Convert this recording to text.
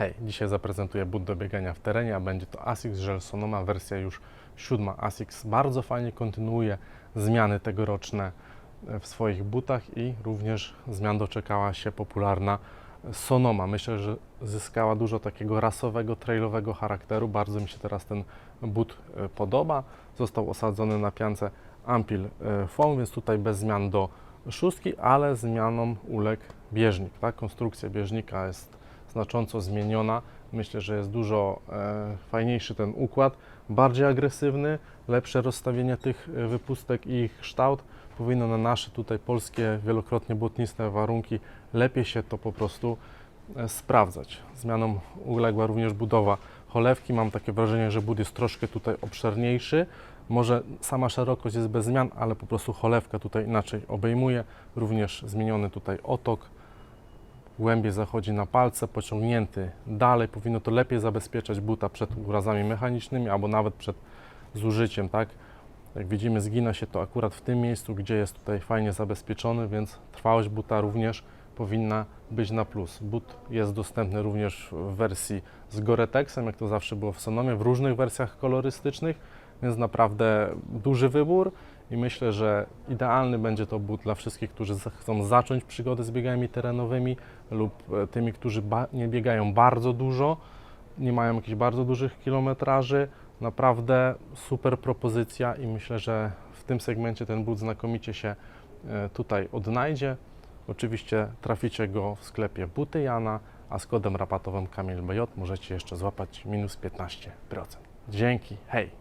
Hej, dzisiaj zaprezentuję but do biegania w terenie, a będzie to Asics Gel Sonoma, wersja już siódma. Asics bardzo fajnie kontynuuje zmiany tegoroczne w swoich butach i również zmian doczekała się popularna Sonoma. Myślę, że zyskała dużo takiego rasowego, trailowego charakteru. Bardzo mi się teraz ten but e, podoba. Został osadzony na piance Ampil e, Foam, więc tutaj bez zmian do szóstki, ale zmianom uległ bieżnik. Tak? Konstrukcja bieżnika jest znacząco zmieniona. Myślę, że jest dużo e, fajniejszy ten układ, bardziej agresywny, lepsze rozstawienie tych e, wypustek i ich kształt. Powinno na nasze tutaj polskie, wielokrotnie błotniste warunki lepiej się to po prostu e, sprawdzać. Zmianom uległa również budowa cholewki. Mam takie wrażenie, że but jest troszkę tutaj obszerniejszy. Może sama szerokość jest bez zmian, ale po prostu cholewka tutaj inaczej obejmuje. Również zmieniony tutaj otok głębiej zachodzi na palce, pociągnięty dalej. Powinno to lepiej zabezpieczać buta przed urazami mechanicznymi albo nawet przed zużyciem, tak? Jak widzimy, zgina się to akurat w tym miejscu, gdzie jest tutaj fajnie zabezpieczony, więc trwałość buta również powinna być na plus. But jest dostępny również w wersji z Gore-Texem, jak to zawsze było w Sonomie, w różnych wersjach kolorystycznych, więc naprawdę duży wybór i myślę, że idealny będzie to but dla wszystkich, którzy chcą zacząć przygodę z biegami terenowymi lub e, tymi, którzy nie biegają bardzo dużo, nie mają jakichś bardzo dużych kilometraży. Naprawdę super propozycja i myślę, że w tym segmencie ten but znakomicie się e, tutaj odnajdzie. Oczywiście traficie go w sklepie Buty Jana, a z kodem rabatowym Kamil BJ możecie jeszcze złapać minus 15%. Dzięki, hej!